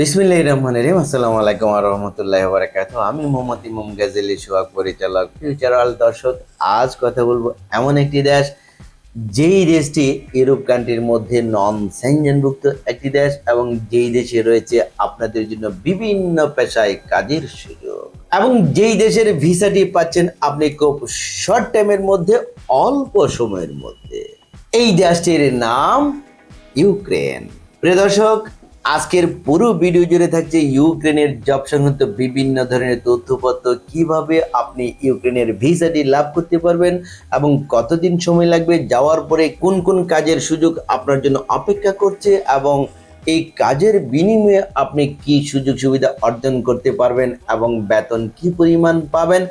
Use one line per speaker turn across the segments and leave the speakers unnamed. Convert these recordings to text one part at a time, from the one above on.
বিসমিল্লাহ রহমান রহিম। আসসালামু আলাইকুম আর রহমতুল্লাহ বারাকাত আমি মোহাম্মদ ইমাম গাজেলি, সোহাগ পরিচালক ফিউচারাল দর্শক। আজ কথা বলব এমন একটি দেশ, যেই দেশটি ইউরোপ কান্ট্রির মধ্যে নন সেঞ্জনভুক্ত একটি দেশ এবং যেই দেশে রয়েছে আপনাদের জন্য বিভিন্ন পেশায় কাজের সুযোগ। এবং যেই দেশের ভিসাটি পাচ্ছেন আপনি খুব শর্ট টাইমের মধ্যে, অল্প সময়ের মধ্যে। এই দেশটির নাম ইউক্রেন। প্রিয় দর্শক আজকের পুরো ভিডিও জুড়ে থাকছে ইউক্রেনের জব সংক্রান্ত বিভিন্ন ধরনের তথ্যপত্র। কীভাবে আপনি ইউক্রেনের ভিসাটি লাভ করতে পারবেন এবং কতদিন সময় লাগবে, যাওয়ার পরে কোন কোন কাজের সুযোগ আপনার জন্য অপেক্ষা করছে এবং এই কাজের বিনিময়ে আপনি কি সুযোগ সুবিধা অর্জন করতে পারবেন এবং বেতন কি পরিমাণ পাবেন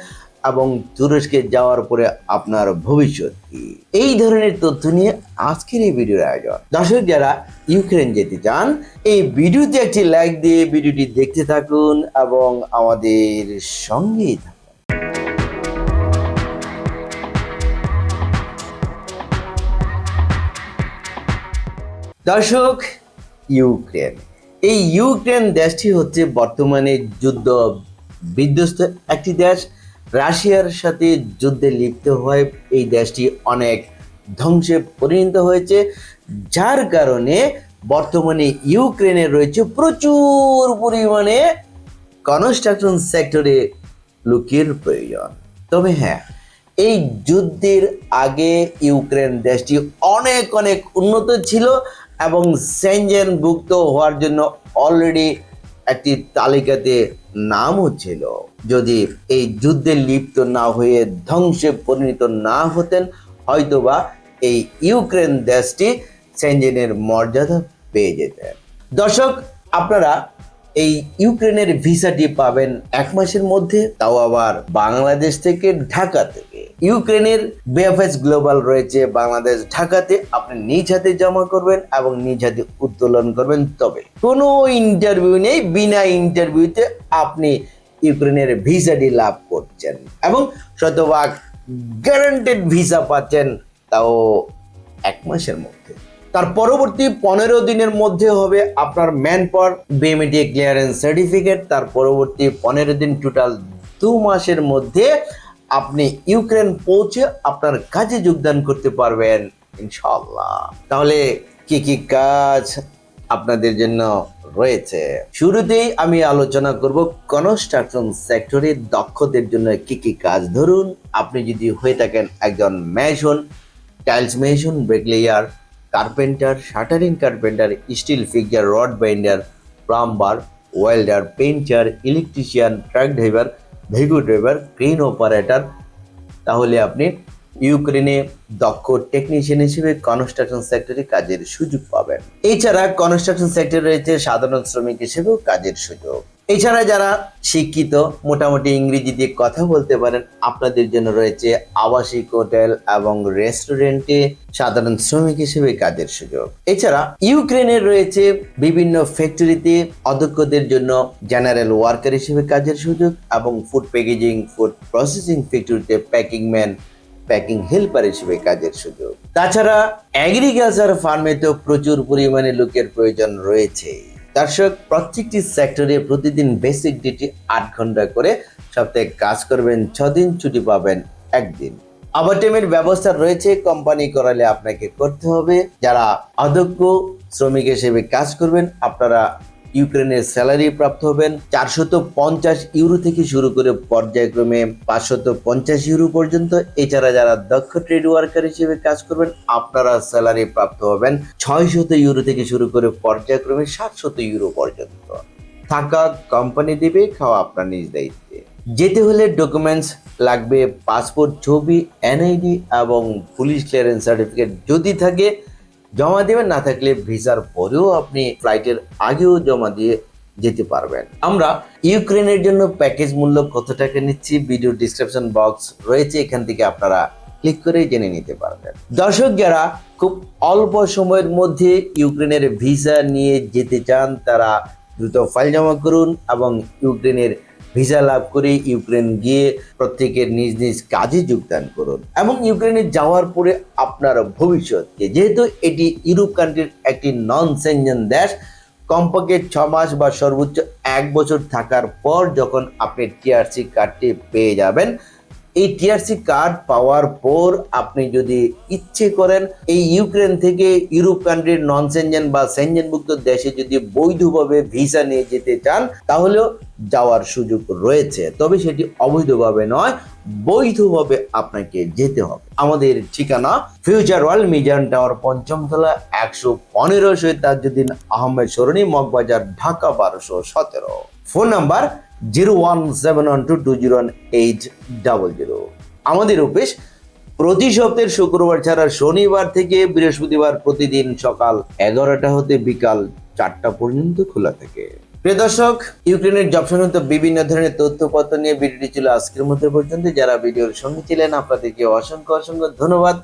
এবং তুরস্কে যাওয়ার পরে আপনার ভবিষ্যৎ কি? এই ধরনের তথ্য নিয়ে আজকের এই ভিডিওর আয়োজন। দর্শক যারা ইউক্রেন যেতে চান, এই ভিডিওতে একটি লাইক দিয়ে ভিডিওটি দেখতে থাকুন এবং আমাদের সঙ্গেই থাকুন। দর্শক, ইউক্রেন। এই ইউক্রেন দেশটি হচ্ছে বর্তমানে যুদ্ধ বিধ্বস্ত একটি দেশ। রাশিয়ার সাথে যুদ্ধে লিপ্ত হয়ে এই দেশটি অনেক ধ্বংসে পরিণত হয়েছে, যার কারণে বর্তমানে ইউক্রেনে রয়েছে প্রচুর পরিমাণে কনস্ট্রাকশন সেক্টরে লোকের প্রয়োজন। তবে হ্যাঁ এই যুদ্ধের আগে ইউক্রেন দেশটি অনেক অনেক উন্নত ছিল এবং সেঞ্জেন ভুক্ত হওয়ার জন্য অলরেডি একটি তালিকাতে নামও ছিল। যদি এই যুদ্ধে লিপ্ত না হয়ে ধ্বংসে পরিণত না হতেন, হয়তোবা এই ইউক্রেন দেশটি সেঞ্জেনের মর্যাদা পেয়ে যেতেন। দর্শক, আপনারা এই ইউক্রেনের ভিসাটি পাবেন এক মাসের মধ্যে, তাও আবার বাংলাদেশ থেকে ঢাকা থেকে। ইউক্রেনের বিএফএস গ্লোবাল রয়েছে, বাংলাদেশ ঢাকাতে আপনি নিজ হাতে জমা করবেন এবং নিজ হাতে উত্তোলন করবেন। তবে কোনো ইন্টারভিউ নেই, বিনা ইন্টারভিউতে আপনি ইউক্রেনের ভিসাটি লাভ করছেন এবং শতভাগ গ্যারান্টেড ভিসা পাচ্ছেন, তাও এক মাসের মধ্যে। তার পরবর্তী পনেরো দিনের মধ্যে হবে আপনার man power BMET clearance certificate তার পরবর্তী পনেরো দিন টোটাল দু মাসের মধ্যে আপনি ইউক্রেন পৌঁছে আপনার কাজে যোগদান করতে পারবেন ইনশাল্লাহ তাহলে কি কি কাজ আপনাদের জন্য রয়েছে? শুরুতেই আমি আলোচনা করব কনস্ট্রাকশন সেক্টরে দক্ষদের জন্য কি কি কাজ। ধরুন, আপনি যদি হয়ে থাকেন একজন mason tiles mason bricklayer carpenter shuttering carpenter steel fixer rod binder plumber welder painter electrician truck driver ভেগু driver crane operator তাহলে আপনি ইউক্রেনে দক্ষ টেকনিশিয়ান হিসেবে কনস্ট্রাকশন সেক্টরে কাজের সুযোগ পাবেন। এছাড়া কনস্ট্রাকশন সেক্টরে রয়েছে সাধারণ শ্রমিক হিসেবেও কাজের সুযোগ। এছাড়া যারা শিক্ষিত, মোটামুটি ইংরেজি দিয়ে কথা বলতে পারেন, আপনাদের জন্য রয়েছে আবাসিক হোটেল এবং রেস্টুরেন্টে সাধারণ শ্রমিক হিসেবে কাজের সুযোগ। এছাড়া ইউক্রেনের রয়েছে বিভিন্ন ফ্যাক্টরিতে অধ্যক্ষদের জন্য জেনারেল ওয়ার্কার হিসেবে কাজের সুযোগ এবং ফুড প্যাকেজিং ফুড প্রসেসিং ফ্যাক্টরিতে প্যাকিং ম্যান প্যাকিং হেল্পার হিসেবে কাজের সুযোগ। তাছাড়া অ্যাগ্রিকালচার ফার্মে তো প্রচুর পরিমাণে লোকের প্রয়োজন রয়েছে। দর্শক, প্রত্যেকটি সেক্টরে প্রতিদিন বেসিক ডিউটি আট ঘণ্টা করে সপ্তাহে কাজ করবেন, ছদিন ছুটি পাবেন একদিন। ওভারটাইমের ব্যবস্থা রয়েছে কোম্পানি করালে আপনাকে করতে হবে। যারা অদক্ষ শ্রমিক হিসেবে কাজ করবেন, আপনারা ইউক্রেনের স্যালারি প্রাপ্ত হবেন চারশত পঞ্চাশ ইউরো থেকে শুরু করে পর্যায়ক্রমে পাঁচশত পঞ্চাশ ইউরো পর্যন্ত। এছাড়া যারা দক্ষ ট্রেড ওয়ার্কার হিসেবে কাজ করবেন, আপনারা স্যালারি প্রাপ্ত হবেন ছয়শত ইউরো থেকে শুরু করে পর্যায়ক্রমে সাতশত ইউরো পর্যন্ত। থাকা কোম্পানি দেবে, খাওয়া আপনার নিজ দায়িত্বে। যেতে হলে ডকুমেন্টস লাগবে পাসপোর্ট ছবি এনআইডি এবং পুলিশ ক্লিয়ারেন্স সার্টিফিকেট যদি থাকে জমা দেবেন, না থাকলে ভিসার পরেও আপনি ফ্লাইটের আগেও জমা দিয়ে যেতে পারবেন। আমরা ইউক্রেনের জন্য প্যাকেজ মূল্য কত টাকা নিচ্ছি ভিডিও ডিসক্রিপশন বক্স রয়েছে, এখান থেকে আপনারা ক্লিক করে জেনে নিতে পারবেন। দর্শক, যারা খুব অল্প সময়ের মধ্যে ইউক্রেনের ভিসা নিয়ে যেতে চান, তারা দ্রুত ফাইল জমা করুন এবং ইউক্রেনের ভিসা লাভ করে ইউক্রেন গিয়ে প্রত্যেকের নিজ নিজ কাজে যোগদান করুন। এবং ইউক্রেনে যাওয়ার পরে আপনার ভবিষ্যৎকে। যেহেতু এটি ইউরোপ কান্ট্রির একটি নন সেঞ্জন দেশ, কমপক্ষে ছ মাস বা সর্বোচ্চ এক বছর থাকার পর যখন আপনি টিআরসি কার্ডটি পেয়ে যাবেন এই টিআরসি কার্ড পাওয়ার পর আপনি যদি ইচ্ছে করেন, এই ইউক্রেন থেকে ইউরোপ কান্ট্রির নন সেনজেন বা সেনজেনভুক্ত দেশে যদি বৈধভাবে ভিসা নিয়ে যেতে চান, তাহলেও যাওয়ার সুযোগ রয়েছে। তবে সেটি অবৈধভাবে নয়, বৈধভাবে আপনাকে যেতে হবে। আমাদের ঠিকানা ফিউচার ওয়ার্ল্ড মিজান টাওয়ার পঞ্চমতলা একশো পনেরো শহীদ তাজুদ্দিন আহমেদ সরণি, মগবাজার, ঢাকা বারোশো সতেরো। Phone number zero one seven one two two zero one eight double zero. আমাদের অফিস প্রতি সপ্তাহের শুক্রবার ছাড়া শনিবার থেকে বৃহস্পতিবার প্রতিদিন সকাল এগারোটা হতে বিকাল চারটা পর্যন্ত খোলা থাকে। প্রিয় দর্শক, ইউক্রেনের জব সংক্রান্ত বিভিন্ন ধরনের তথ্যপত্র নিয়ে ভিডিওটি ছিল আজকের মধ্যে পর্যন্ত। যারা ভিডিওর সঙ্গে ছিলেন, আপনাদেরকে অসংখ্য অসংখ্য ধন্যবাদ।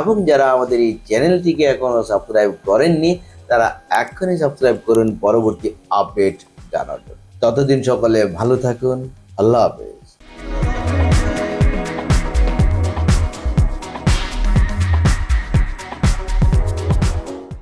এবং যারা আমাদের এই চ্যানেলটিকে এখনও সাবস্ক্রাইব করেননি, তারা এখনই সাবস্ক্রাইব করুন। পরবর্তী আপডেট জানার জন্য। ততদিন সকলে ভালো থাকুন। আল্লাহ হাফেজ।